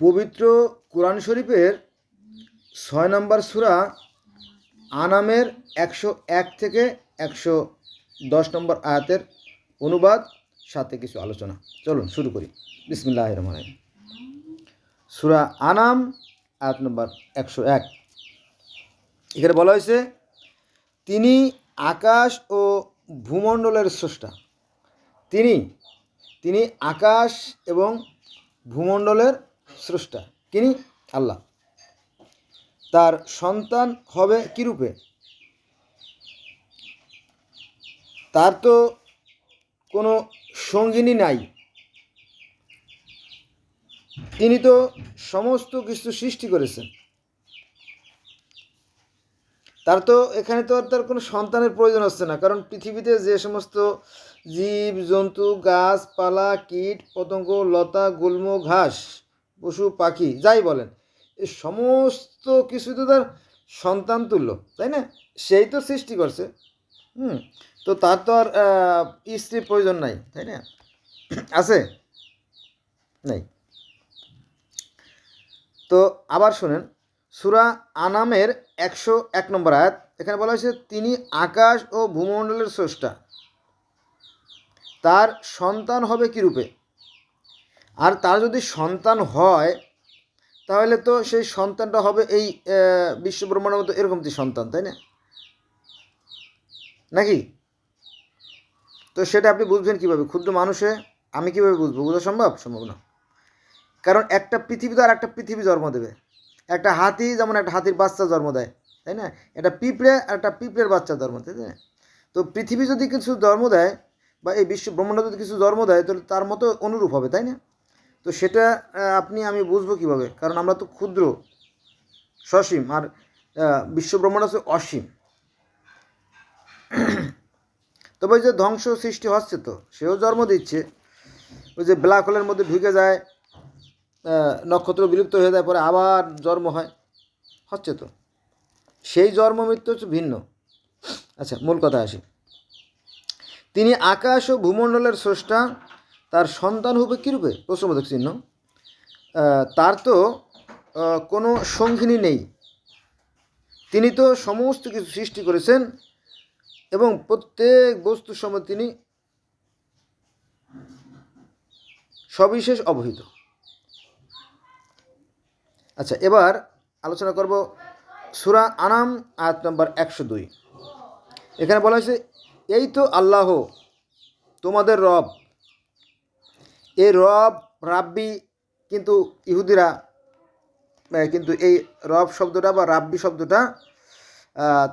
পবিত্র কোরআন শরীফের ছয় নম্বর সুরা আনামের একশো এক থেকে একশো দশ নম্বর আয়াতের অনুবাদ, সাথে কিছু আলোচনা। চলুন, শুরু করি। বিসমিল্লাহ রহমান সুরা আনাম, আয়াত নম্বর একশো এক। এখানে বলা হয়েছে, তিনি আকাশ ও ভূমণ্ডলের স্রষ্টা। তিনি তিনি আকাশ এবং ভূমণ্ডলের স্রষ্টা তিনি আল্লাহ। তার সন্তান হবে কীরূপে? তার তো কোনো সঙ্গিনী নাই। তিনি তো সমস্ত কিছু সৃষ্টি করেছেন। তার তো এখানে তো আর তার কোনো সন্তানের প্রয়োজন হচ্ছে না, কারণ পৃথিবীতে যে সমস্ত জীব, জন্তু গাছপালা কীট, পতঙ্গ, লতা, গুল্ম, ঘাস পশু, পাখি, যাই বলেন এই সমস্ত কিছু তো তার সন্তান তুল্য, তাই না? সেই তো সৃষ্টি করছে। হুম, তো তার তো আর স্ত্রীর প্রয়োজন নাই, তাই না? আছে? নাই। তো আবার শোনেন, সুরা আনামের একশো এক নম্বর আয়াত, এখানে বলা হয়েছে, তিনি আকাশ ও ভূমণ্ডলের স্রষ্টা। তার সন্তান হবে কীরূপে? আর তার যদি সন্তান হয়, তাহলে তো সেই সন্তানটা হবে এই বিশ্বব্রহ্মাণ্ডের মতো এরকমটি সন্তান, তাই না? নাকি? তো সেটা আপনি বুঝবেন কীভাবে? ক্ষুদ্র মানুষে আমি কীভাবে বুঝব? বোঝা সম্ভব? সম্ভব না। কারণ একটা পৃথিবী তো আর একটা পৃথিবী জন্ম দেবে। একটা হাতি যেমন একটা হাতির বাচ্চা জন্ম দেয়, তাই না? একটা পিঁপড়ে আর একটা পিঁপড়ের বাচ্চা জন্ম দেয়, তাই না? তো পৃথিবী যদি কিছু জন্ম দেয় বা এই বিশ্ব ব্রহ্মাণ্ড যদি কিছু জন্ম দেয়, তাহলে তার মতো অনুরূপ হবে, তাই না? তো সেটা আপনি, আমি বুঝব কীভাবে? কারণ আমরা তো ক্ষুদ্র সসীম আর বিশ্বব্রহ্মাণ্ড বিশ্ব ব্রহ্মাণ্ড হচ্ছে অসীম। তবে যে ধ্বংস সৃষ্টি হচ্ছে তো, সেও জন্ম দিচ্ছে। ওই যে ব্ল্যাক হোলের মধ্যে ঢুকে যায় নক্ষত্র বিলুপ্ত হয়ে যায়, পরে আবার জন্ম হয়। হচ্ছে তো। সেই জন্ম মৃত্যু হচ্ছে ভিন্ন। আচ্ছা মূল কথা আসি। তিনি আকাশ ও ভূমণ্ডলের স্রষ্টা তার সন্তান হবে কীরূপে প্রশ্নবোধক চিহ্ন। তার তো কোনো সঙ্গিনী নেই। তিনি তো সমস্ত কিছু সৃষ্টি করেছেন এবং প্রত্যেক বস্তুর সময় তিনি সবিশেষ অবহিত। আচ্ছা এবার আলোচনা করব সুরা আনাম, আয়াত নম্বর একশো দুই। এখানে বলা হয়েছে, এই তো আল্লাহ, তোমাদের রব এই রব রাব্বি কিন্তু ইহুদিরা কিন্তু এই রব শব্দটা বা রাব্বি শব্দটা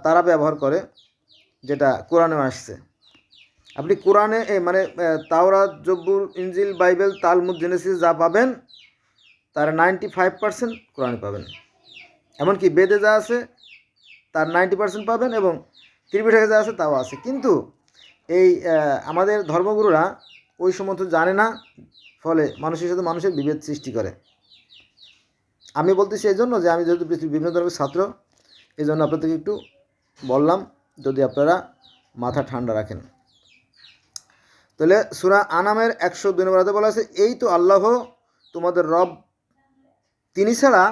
তারা ব্যবহার করে যেটা কোরআনে আসছে। আপনি কোরআনে মানে আহ, তাওরাত জব্বুর ইনজিল বাইবেল তালমুদ জেনেসিস যা পাবেন তার নাইনটি ফাইভ পার্সেন্ট কোরআনে পাবেন। এমনকি বেদে যা আছে তার নাইনটি পার্সেন্ট পাবেন এবং ত্রিপিঠকে যা আছে তাও আছে। কিন্তু এই আমাদের ধর্মগুরুরা ওই সমস্ত জানে না, ফলে মানুষের সাথে মানুষের বিভেদ সৃষ্টি করে। আমি বলতেছি এই জন্য যে আমি যেহেতু বিভিন্ন ধরনের ছাত্র, এই জন্য আপনাদেরকে একটু বললাম, যদি আপনারা মাথা ঠান্ডা রাখেন। তাহলে সুরা আনামের একশো দুই নম্বর বলা আছে, এই তো আল্লাহ তোমাদের রব, তিনি ছাড়া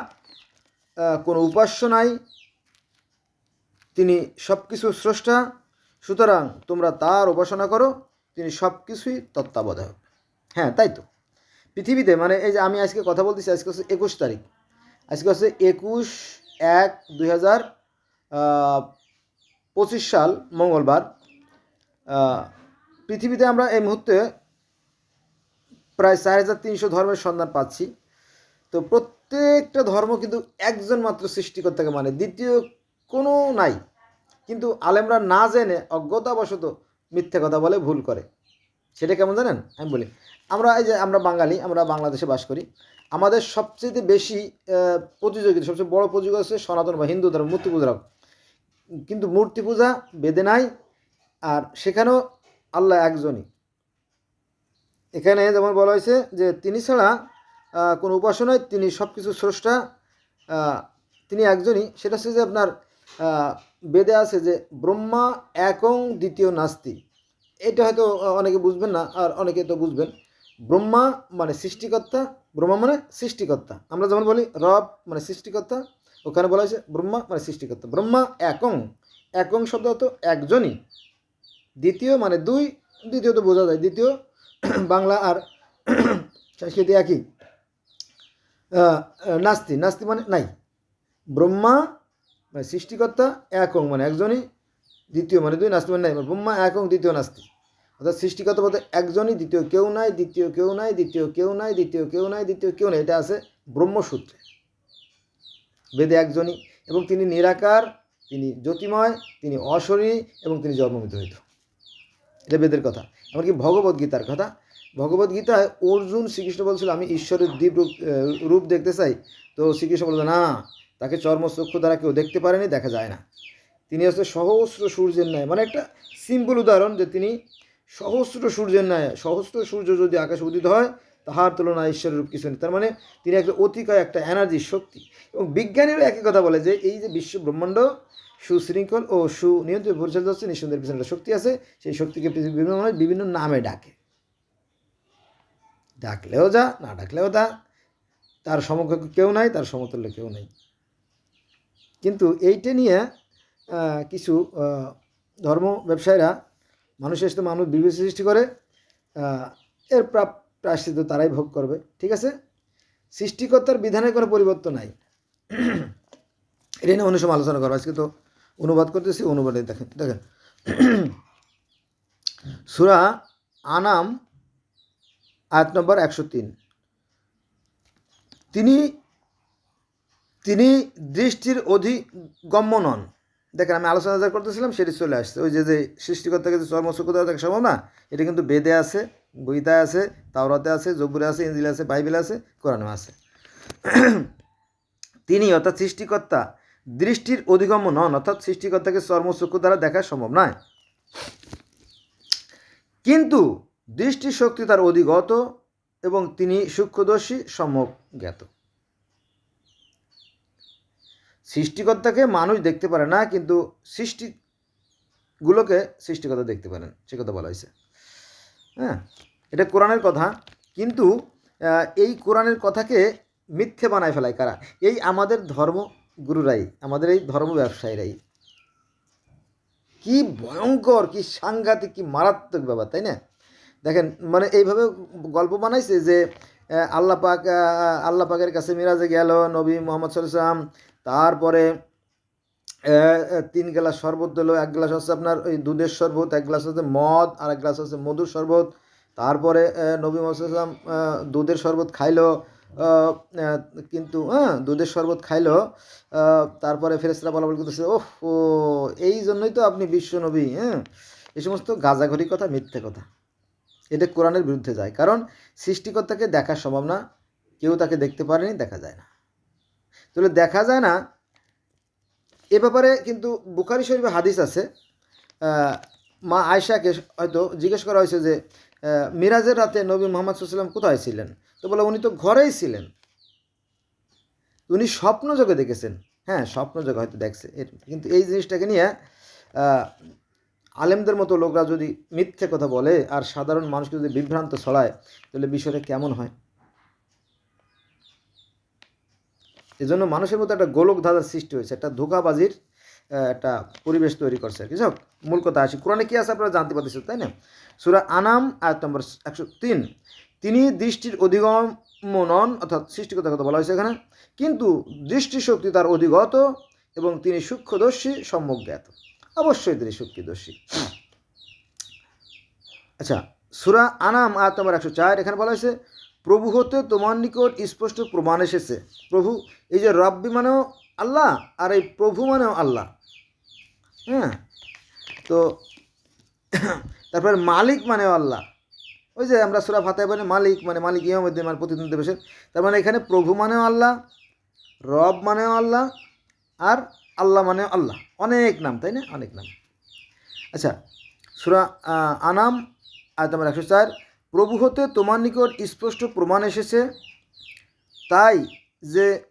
কোনো উপাস্য নাই, তিনি সব কিছু স্রষ্টা, সুতরাং তোমরা তার উপাসনা করো তিনি সব কিছুই তত্ত্বাবধায়ক। হ্যাঁ তাই তো। পৃথিবীতে মানে এই যে আমি আজকে কথা বলতেছি, আজকে হচ্ছে একুশ তারিখ। আজকে হচ্ছে একুশ এক দুই হাজার পঁচিশ সাল, মঙ্গলবার। পৃথিবীতে আমরা এই মুহূর্তে প্রায় চার হাজার তিনশো ধর্মের সন্ধান পাচ্ছি। তো প্রত্যেকটা ধর্ম কিন্তু একজন মাত্র সৃষ্টিকর্তাকে মানে দ্বিতীয় কোনো নাই। কিন্তু আলেমরা না জেনে অজ্ঞতাবশত মিথ্যে কথা বলে ভুল করে। সেটা কেমন জানেন? আমি বলি, আমরা এই যে আমরা বাঙালি, আমরা বাংলাদেশে বাস করি, আমাদের সবচেয়ে বেশি প্রতিযোগিতা, সবচেয়ে বড় প্রতিযোগিতা হচ্ছে সনাতন বা হিন্দু ধর্ম মূর্তি পূজা কিন্তু মূর্তি পূজা বেদে নাই, আর সেখানেও আল্লাহ একজনই। এখানে যেমন বলা হয়েছে যে তিনি ছাড়া কোনো উপাসনায় তিনি সব কিছু স্রষ্টা তিনি একজনই। সেটা হচ্ছে যে আপনার বেদে আছে যে ব্রহ্মা একং দ্বিতীয় নাস্তি। এটা হয়তো অনেকে বুঝবেন না, আর অনেকে তো বুঝবেন। ব্রহ্মা মানে সৃষ্টিকর্তা, ব্রহ্মা মানে সৃষ্টিকর্তা। আমরা যেমন বলি রব মানে সৃষ্টিকর্তা, ওখানে বলা হয়েছে ব্রহ্মা মানে সৃষ্টিকর্তা। ব্রহ্মা একং একং শব্দ হতো একজনই। দ্বিতীয় মানে দুই, দ্বিতীয় তো বোঝা যায়। দ্বিতীয়, বাংলা আর সংস্কৃতি একই। নাস্তি নাস্তি মানে নাই। ব্রহ্মা মানে সৃষ্টিকর্তা একং মানে একজনই দ্বিতীয় মানে দুই নাস্তি মানে নাই ব্রহ্মা একং দ্বিতীয় নাস্তি অর্থাৎ সৃষ্টিকর্তা বলতে একজনই, দ্বিতীয় কেউ নাই, দ্বিতীয় কেউ নাই, দ্বিতীয় কেউ নাই, দ্বিতীয় কেউ নাই, দ্বিতীয় কেউ নাই, এটা আছে ব্রহ্মসূত্রে। বেদে একজনই, এবং তিনি নিরাকার, তিনি জ্যোতিময়, তিনি অশরী, এবং তিনি জন্মমিত এটা বেদের কথা। এমনকি ভগবদ গীতার কথা। ভগবদ গীতায় অর্জুন শ্রীকৃষ্ণ বলছিল, আমি ঈশ্বরের দ্বীপ রূপ রূপ দেখতে চাই। তো শ্রীকৃষ্ণ বলল না তাকে চর্মচক্ষু দ্বারা কেউ দেখতে পারেনি, দেখা যায় না। তিনি হচ্ছে সহস্র সূর্যের ন্যায়। মানে একটা সিম্পল উদাহরণ যে তিনি সহস্র সূর্যের ন্যায়, সহস্র সূর্য যদি আকাশে উদিত হয়, তাহার তুলনায় ঈশ্বরের রূপ কিছু নেই। তার মানে তিনি একটা অতিকায়, একটা এনার্জি, শক্তি। এবং বিজ্ঞানীরও একই কথা বলে যে এই যে বিশ্ব ব্রহ্মাণ্ড সুশৃঙ্খল ও সুনিয়ন্ত্রিত পরিচালিত হচ্ছে নিঃসন্দেহের পিছনে একটা শক্তি আছে, সেই শক্তিকে বিভিন্ন মানুষ বিভিন্ন নামে ডাকে। ডাকলেও যা, না ডাকলেও তা। তার সমকক্ষ কেউ নাই, তার সমতুল্য কেউ নাই। কিন্তু এইটা নিয়ে কিছু ধর্ম ব্যবসায়ীরা মানুষের সাথে মানুষ বিবেচ সৃষ্টি করে এর প্রাপ প্রায়শ্চিত তারাই ভোগ করবে, ঠিক আছে? সৃষ্টিকর্তার বিধানে কোনো পরিবর্তন নাই। এটা নিয়ে অন্য সময় আলোচনা করো আজকে তো অনুবাদ করতেছি, অনুবাদে দেখেন দেখেন। সুরা আনাম, আয়াত নম্বর একশো তিন। তিনি তিনি দৃষ্টির অধিগম্য নন। দেখেন, আমি আলোচনা যা করতেছিলাম সেটি চলে আসছে। ওই যে যে সৃষ্টিকর্তাকে যে চর্মসুখ দেওয়া দেখা সম্ভব না? এটা কিন্তু বেদে আছে, গীতায় আছে, তাওরাতে আছে জব্বুরে আছে ইঞ্জিলে আছে, বাইবেলে আছে কোরআনে আছে। তিনি অর্থাৎ সৃষ্টিকর্তা দৃষ্টির অধিগম্য নন, অর্থাৎ সৃষ্টিকর্তাকে চর্মচক্ষু দ্বারা দেখা সম্ভব নয়। কিন্তু দৃষ্টিশক্তি তার অধিগত এবং তিনি সূক্ষ্মদর্শী, সম্যক জ্ঞাত। সৃষ্টিকর্তাকে মানুষ দেখতে পারে না, কিন্তু সৃষ্টিগুলোকে সৃষ্টিকর্তা দেখতে পারেন। সে কথা বলা হয়েছে। হ্যাঁ এটা কোরআনের কথা, কিন্তু এই কোরআনের কথাকে মিথ্যে বানায় ফেলায় কারা? এই আমাদের ধর্মগুরুরাই, আমাদের এই ধর্ম ব্যবসায়ীরাই। কি ভয়ঙ্কর, কি সাংঘাতিক, কি মারাত্মক ব্যাপার, তাই না? দেখেন মানে এইভাবে গল্প বানাইছে যে আল্লাহ পাক আল্লাহ পাকের কাছে মিরাজে গেল নবী মোহাম্মদ সাল্লাম তারপরে তিন গ্লাস শরবত দিল, এক গ্লাস হচ্ছে আপনার ওই দুধের শরবত, এক গ্লাস হচ্ছে মদ, আর এক গ্লাস হচ্ছে মধুর শরবত। তারপরে নবী মোহাম্মদ সাল্লাম দুধের শরবত খাইলো কিন্তু হ্যাঁ দুধের শরবত খাইলো তারপরে ফেরেস্তারা বলা বলি করতেছে, ওহ ও এই জন্যই তো আপনি বিশ্ব নবী হ্যাঁ? এই সমস্ত গাজাঘড়ি কথা, মিথ্যে কথা। এটা কোরআনের বিরুদ্ধে যায়। কারণ সৃষ্টিকর্তাকে দেখা সম্ভব না। কেউ তাকে দেখতে পারেনি, দেখা যায় না। তাহলে দেখা যায় না, এ ব্যাপারে কিন্তু বুখারি শরীফে হাদিস আছে। মা আয়সাকে হয়তো জিজ্ঞেস করা হয়েছে যে মিরাজের রাতে নবী মোহাম্মদ সাল্লাম কোথায় ছিলেন? তো বলে উনি তো ঘরেই ছিলেন। উনি স্বপ্ন যোগে দেখেছেন। হ্যাঁ স্বপ্ন যোগে হয়তো দেখছে। কিন্তু এই জিনিসটাকে নিয়ে আলেমদের মতো লোকরা যদি মিথ্যে কথা বলে আর সাধারণ মানুষকে যদি বিভ্রান্ত ছড়ায়, তাহলে বিষয়টা কেমন হয়? এজন্য মানুষের মধ্যে একটা গোলক ধাঁধার সৃষ্টি হয়েছে, একটা ধোকাবাজির একটা পরিবেশ তৈরি করছে আর কি। যাক মূল কথা আসি। কোরআনে কি আছে আপনারা জানতে পারতেছেন, তাই না? সুরা আনাম, আয়াত নম্বর একশো তিন। তিনি দৃষ্টির অধিগম্য নন অর্থাৎ সৃষ্টিকতার কথা বলা হয়েছে এখানে, কিন্তু দৃষ্টিশক্তি তার অধিগত এবং তিনি সূক্ষ্মদর্শী, সম্যক জ্ঞাত। অবশ্যই তিনি সূক্ষ্মদর্শী আচ্ছা সুরা আনাম, আয়াত নম্বর একশো চার, এখানে বলা হয়েছে, প্রভু হতে তোমার নিকট স্পষ্ট প্রমাণ এসেছে। প্রভু, এই যে রব্বি মানেও আল্লাহ, আর এই প্রভু মানেও আল্লাহ। হ্যাঁ? তো তারপর মালিক মানেও আল্লাহ। ওই যে আমরা সুরা ফাতে মানে মালিক মানে মালিক ইয়মদ্দিন মানে প্রতিদিন দেবেশের তার মানে এখানে প্রভু মানেও আল্লাহ, রব মানেও আল্লাহ, আর আল্লাহ মানেও আল্লাহ। অনেক নাম, তাই না? অনেক নাম। আচ্ছা সুরা আনাম, আয়াত তোমার একশো চার। প্রভু হতে তোমার নিকট স্পষ্ট প্রমাণ এসেছে। তাই যে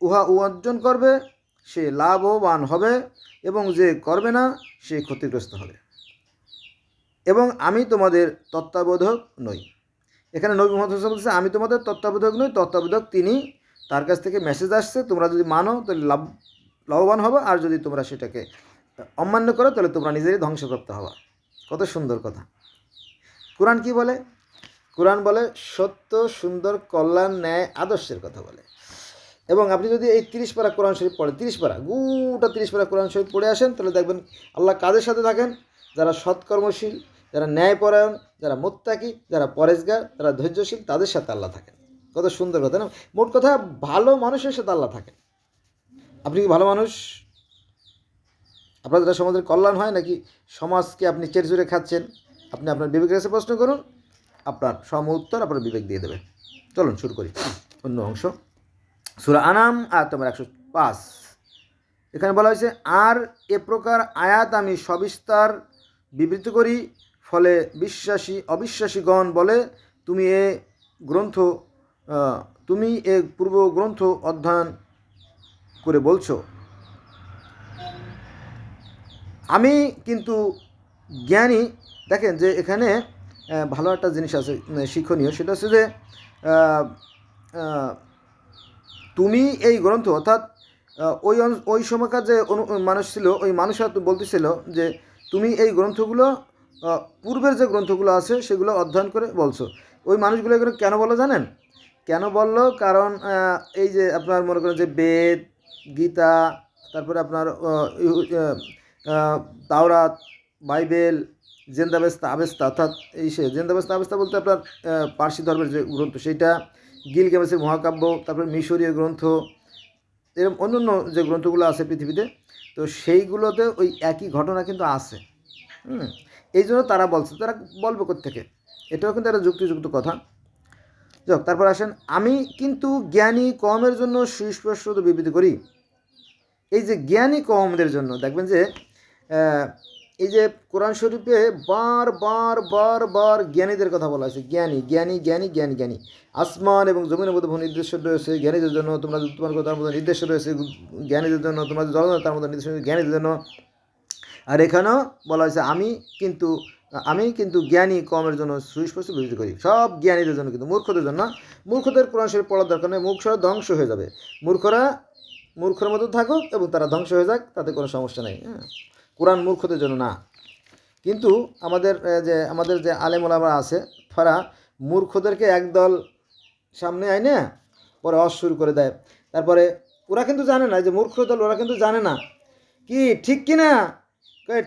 উহা অর্জন করবে, সে লাভবান হবে এবং যে করবে না, সে ক্ষতিগ্রস্ত হবে। এবং আমি তোমাদের তত্ত্বাবোধক নই। এখানে নবী মোহাম্মদ বলছে, আমি তোমাদের তত্ত্বাবধায়ক নই, তত্ত্বাবধায়ক তিনি। তার কাছ থেকে মেসেজ আসছে, তোমরা যদি মানো, তাহলে লাভ লাভবান হবে, আর যদি তোমরা সেটাকে অমান্য করো, তাহলে তোমরা নিজেরই ধ্বংসপ্রাপ্ত হবা। কত সুন্দর কথা। কোরআন কি বলে? কোরআন বলে, সত্য, সুন্দর, কল্যাণ, ন্যায়, আদর্শের কথা বলে। এবং আপনি যদি এই তিরিশ পারা কোরআন শরীফ পড়েন, তিরিশ পারা, গোটা তিরিশ পারা কোরআন শরীফ পড়ে আসেন, তাহলে দেখবেন আল্লাহ কাদের সাথে থাকেন? যারা সৎকর্মশীল, যারা ন্যায়পরায়ণ, যারা মোত্তাকি, যারা পরেশগার যারা ধৈর্যশীল, তাদের সাথে আল্লাহ থাকেন। কত সুন্দর কথা না? মোট কথা, ভালো মানুষের সাথে আল্লাহ থাকেন। আপনি কি ভালো মানুষ? আপনার দ্বারা সমাজের কল্যাণ হয় নাকি সমাজকে আপনি চেরচুরে খাচ্ছেন? আপনি আপনার বিবেকের কাছে প্রশ্ন করুন, আপনার সম উত্তর আপনার বিবেক দিয়ে দেবে। চলুন, শুরু করি। অন্য অংশ। সুরা আনাম আর তোমার একশো পাঁচ। এখানে বলা হয়েছে, আর এ প্রকার আয়াত আমি সবিস্তার বিবৃত করি, ফলে বিশ্বাসী, অবিশ্বাসীগণ বলে, তুমি এ গ্রন্থ তুমি এ পূর্ব গ্রন্থ অধ্যয়ন করে বলছো? আমি কিন্তু জ্ঞানী, দেখেন যে এখানে ভালো একটা জিনিস আছে শিক্ষণীয়, সেটা হচ্ছে যে তুমি এই গ্রন্থ, অর্থাৎ ওই ওই সময়কার যে মানুষ ছিল, ওই মানুষরা বলতেছিল যে, তুমি এই গ্রন্থগুলো পূর্বের যে গ্রন্থগুলো আছে, সেগুলো অধ্যয়ন করে বলছো। ওই মানুষগুলো এগুলো কেন বলো জানেন? কেন বলল? কারণ এই যে আপনার মনে করেন যে বেদ গীতা, তারপরে আপনার তাওরাত, বাইবেল, জেন্দাবেস্তা, আবেস্তা, অর্থাৎ এই সে, জেন্দাবেস্তা, আবেস্তা বলতে আপনার পার্সি ধর্মের যে গ্রন্থ, সেইটা গিলগেমেসের মহাকাব্য, তারপরে মিশরীয় গ্রন্থ এরকম অন্য অন্য যে গ্রন্থগুলো আছে পৃথিবীতে, তো সেইগুলোতে ওই একই ঘটনা কিন্তু আছে। হুম এই জন্য তারা বলছে, তারা বলবে থেকে এটাও কিন্তু একটা যুক্তিযুক্ত কথা। যাক, তারপর আসেন, আমি কিন্তু জ্ঞানী কমের জন্য সুস্পষ্ট বিবৃতি করি। এই যে জ্ঞানী কমদের জন্য, দেখবেন যে এই যে কোরআন শরীফে বার বার বার বার জ্ঞানীদের কথা বলা হয়েছে। জ্ঞানী জ্ঞানী জ্ঞানী জ্ঞানী জ্ঞানী। আসমান এবং জমিনের মধ্যে নির্দেশ রয়েছে, জ্ঞানীদের জন্য তোমরা তোমার তার মধ্যে নির্দেশ রয়েছে, জ্ঞানীদের জন্য তোমরা জল তার মধ্যে নির্দেশ জ্ঞানীদের জন্য। আর এখানেও বলা হয়েছে, আমি কিন্তু আমি কিন্তু জ্ঞানী কমের জন্য সুস্পষ্ট বিবৃতি করি। সব জ্ঞানীদের জন্য কিন্তু, মূর্খদের জন্য। মূর্খদের কোরআন শরীফ পড়ার দরকার নেই মূর্খরা ধ্বংস হয়ে যাবে। মূর্খরা মূর্খের মতো থাকুক এবং তারা ধ্বংস হয়ে যাক, তাতে কোনো সমস্যা নেই। হ্যাঁ কোরআন মূর্খদের জন্য না। কিন্তু আমাদের যে আমাদের যে আলেমোলামা আছে, তারা মূর্খদেরকে একদল সামনে আয় না পরে অস শুরু করে দেয়। তারপরে ওরা কিন্তু জানে না যে মূর্খ দল, ওরা কিন্তু জানে না। কি, ঠিক কি না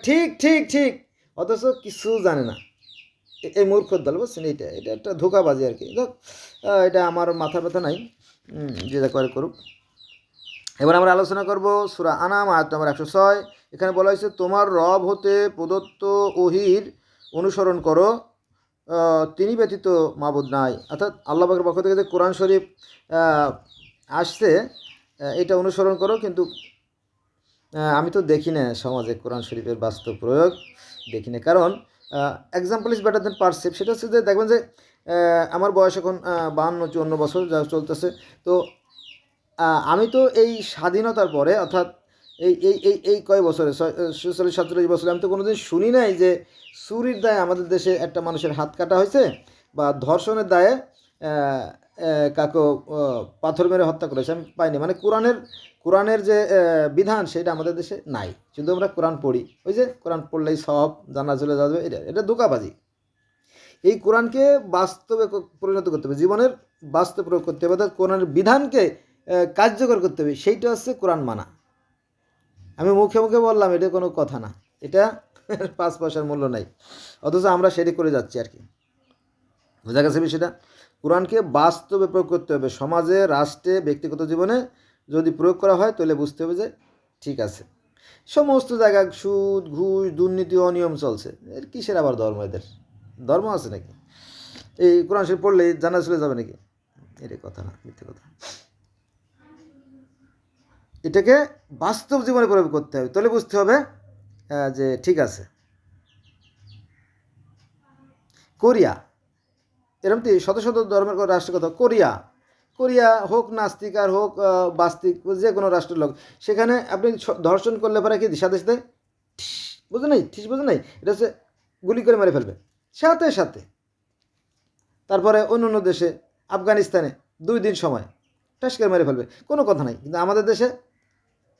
ঠিক ঠিক ঠিক। অথচ কিছু জানে না। এই মূর্খ দল বুঝছেন? এইটা এটা একটা ধোকাবাজি আর কি। যাক, এটা আমার মাথা ব্যথা নাই। যে যা করে করুক। এবার আমরা আলোচনা করব সুরা আনাম আয়াত নম্বর একশো ছয়। এখানে বলা হয়েছে তোমার রব হতে প্রদত্ত ওহির অনুসরণ করো। তিনি ব্যতীত মাবুদ নাই। অর্থাৎ আল্লাহ পাকের পক্ষ থেকে যে কোরআন শরীফ আসছে এটা অনুসরণ করো। কিন্তু আমি তো দেখি না সমাজে কোরআন শরীফের বাস্তব প্রয়োগ। দেখি না কারণ example is better then percept সেটা হচ্ছে যে, দেখবেন যে আমার বয়স এখন বাহান্ন, চুয়ান্ন বছর যা চলতেছে। তো আমি তো এই স্বাধীনতার পরে, অর্থাৎ এই এই এই এই কয় বছরে? ছয়চল্লিশ, সাতচল্লিশ বছরে আমি তো কোনোদিন শুনি নাই যে, চুরির দায়ে আমাদের দেশে একটা মানুষের হাত কাটা হয়েছে বা ধর্ষণের দায়ে কাকু পাথর মেরে হত্যা করেছে, আমি পাইনি। মানে কোরআনের কোরআনের যে বিধান, সেটা আমাদের দেশে নাই। শুধু আমরা কোরআন পড়ি। ওই যে কোরআন পড়লেই সব জানা চলে যাবে, এটা এটা ধোকাবাজি। এই কোরআনকে বাস্তবে পরিণত করতে হবে। জীবনের বাস্তব প্রয়োগ করতে হবে, অর্থাৎ কোরআনের বিধানকে কার্যকর করতে হবে। সেইটা হচ্ছে কোরআন মানা। আমি মুখে মুখে বললাম, এটা কোনো কথা না। এটা পাঁচ পয়সার মূল্য নাই। অথচ আমরা সেটি করে যাচ্ছি আর কি। বোঝা গেছে বিষয়টা? কোরআনকে বাস্তবে প্রয়োগ করতে হবে। সমাজে, রাষ্ট্রে, ব্যক্তিগত জীবনে যদি প্রয়োগ করা হয়, তাহলে বুঝতে হবে যে ঠিক আছে। সমস্ত জায়গায় সুদ, ঘুষ, দুর্নীতি, অনিয়ম চলছে। এর কিসের আবার ধর্ম এদের? ধর্ম আছে নাকি? এই কোরআন শরীফ পড়লেই জানা চলে যাবে নাকি? এটা কথা না, মিথ্যে কথা। এটাকে বাস্তব জীবনে প্রয়োগ করতে হবে। তাহলে বুঝতে হবে যে ঠিক আছে। কোরিয়া। এরকম কি শত শত ধর্মের কোনো রাষ্ট্রের কথা। কোরিয়া কোরিয়া হোক নাস্তিক আর হোক বাস্তিক যে কোনো রাষ্ট্রের লোক সেখানে আপনি ধর্ষণ করলে পরে কি সাথে সাথে ঠিস, বুঝে নাই? ঠিস বুঝে নাই? এটা হচ্ছে গুলি করে মেরে ফেলবে। সাথে সাথে। তারপরে অন্য অন্য দেশে আফগানিস্তানে দুই দিন সময় টাস করে মেরে ফেলবে। কোনো কথা নাই। কিন্তু আমাদের দেশে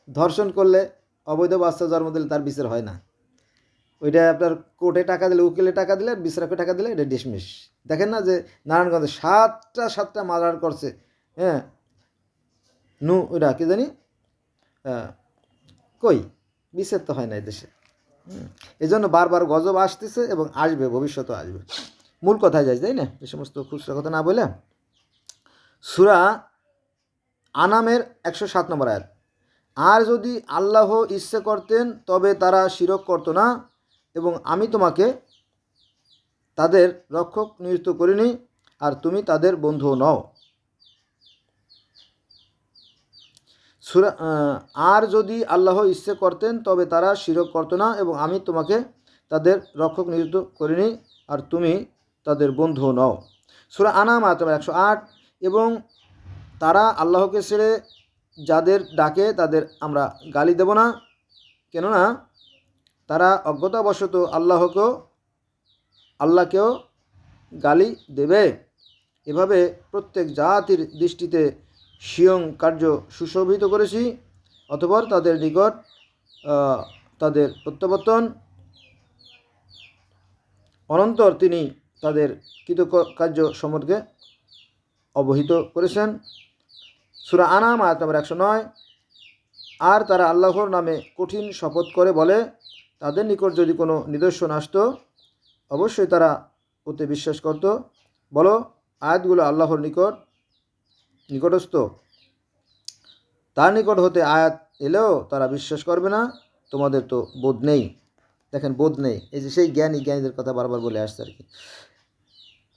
ধর্ষণ করলে অবৈধ বাচ্চা জন্ম দিলে তার বিচার হয় না। ওইটা আপনার কোর্টে টাকা দিলে উকিলে টাকা দিলে আর বিশ্রাকে টাকা দিলে এটা ডিসমিস। দেখেন না যে নারায়ণগঞ্জে সাতটা সাতটা মার্ডার করছে। হ্যাঁ। নু ওইটা কি জানি? আহ, কই? বিচার তো হয় না দেশে। এই জন্য বারবার গজব আসতেছে এবং আসবে ভবিষ্যতে আসবে। মূল কথায় যাই তাই না? এই সমস্ত খুচরা কথা না বলে। সুরা আনামের একশো সাত নম্বর আয়াত। আর যদি আল্লাহ ইচ্ছে করতেন তবে তারা শিরক করতো না। এবং আমি তোমাকে তাদের রক্ষক নিযুক্ত করিনি আর তুমি তাদের বন্ধু নও। সুরা আর যদি আল্লাহ ইচ্ছে করতেন, তবে তারা শিরক করতো না এবং আমি তোমাকে তাদের রক্ষক নিযুক্ত করিনি আর তুমি তাদের বন্ধু নও। সুরা আনাম আয়তম একশো আট, এবং তারা আল্লাহকে ছেড়ে যাদের ডাকে তাদের আমরা গালি দেব না। কেননা তারা অজ্ঞতাবশত আল্লাহকেও আল্লাহকেও গালি দেবে। এভাবে প্রত্যেক জাতির দৃষ্টিতে স্বয়ং কার্য সুশোভিত করেছি, অতপর তাদের নিকট তাদের প্রত্যাবর্তন। অনন্তর তিনি তাদের কৃতকার্য সম্পর্কে অবহিত করেছেন। সুরা আনাম, আয়াত নম্বর একশো নয়। আর তারা আল্লাহর নামে কঠিন শপথ করে বলে, তাদের নিকট যদি কোনো নিদর্শন আসতো অবশ্যই তারা ওতে বিশ্বাস করত। বলো, আয়াতগুলো আল্লাহর নিকট নিকটস্থ। তার নিকট হতে আয়াত এলেও তারা বিশ্বাস করবে না, তোমাদের তো বোধ নেই। দেখেন, বোধ নেই। এই যে সেই জ্ঞানী জ্ঞানীদের কথা বারবার বলে আসছে আর কি।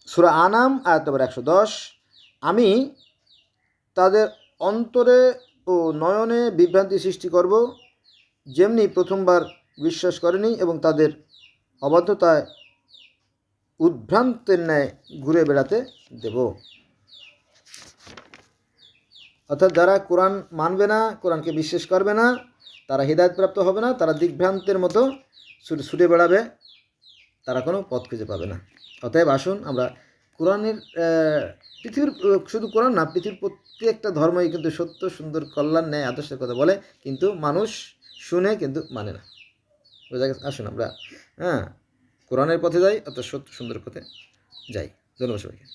সুরা আনাম, আয়াত নম্বর একশো দশ। আমি তাদের অন্তরে ও নয়নে বিভ্রান্তি সৃষ্টি করব, যেমনি প্রথমবার বিশ্বাস করেনি এবং তাদের অবাধ্যতায় উদ্ভ্রান্তের ন্যায় ঘুরে বেড়াতে দেব। অর্থাৎ যারা কোরআন মানবে না, কোরআনকে বিশ্বাস করবে না, তারা হৃদায়তপ্রাপ্ত হবে না, তারা দিগ্ভ্রান্তের মতো ছুটে বেড়াবে, তারা কোনো পথ খুঁজে পাবে না। অতএব আসুন আমরা কোরআনের পৃথিবীর শুধু কোরআন না, পৃথিবীর প্রত্যেকটা ধর্মই কিন্তু সত্য, সুন্দর, কল্যাণ, ন্যায়, আদর্শের কথা বলে, কিন্তু মানুষ শুনে কিন্তু মানে না। বোঝা গেছে? আসুন আমরা হ্যাঁ কোরআনের পথে যাই অর্থাৎ সত্য সুন্দর পথে যাই। ধন্যবাদ সবাইকে।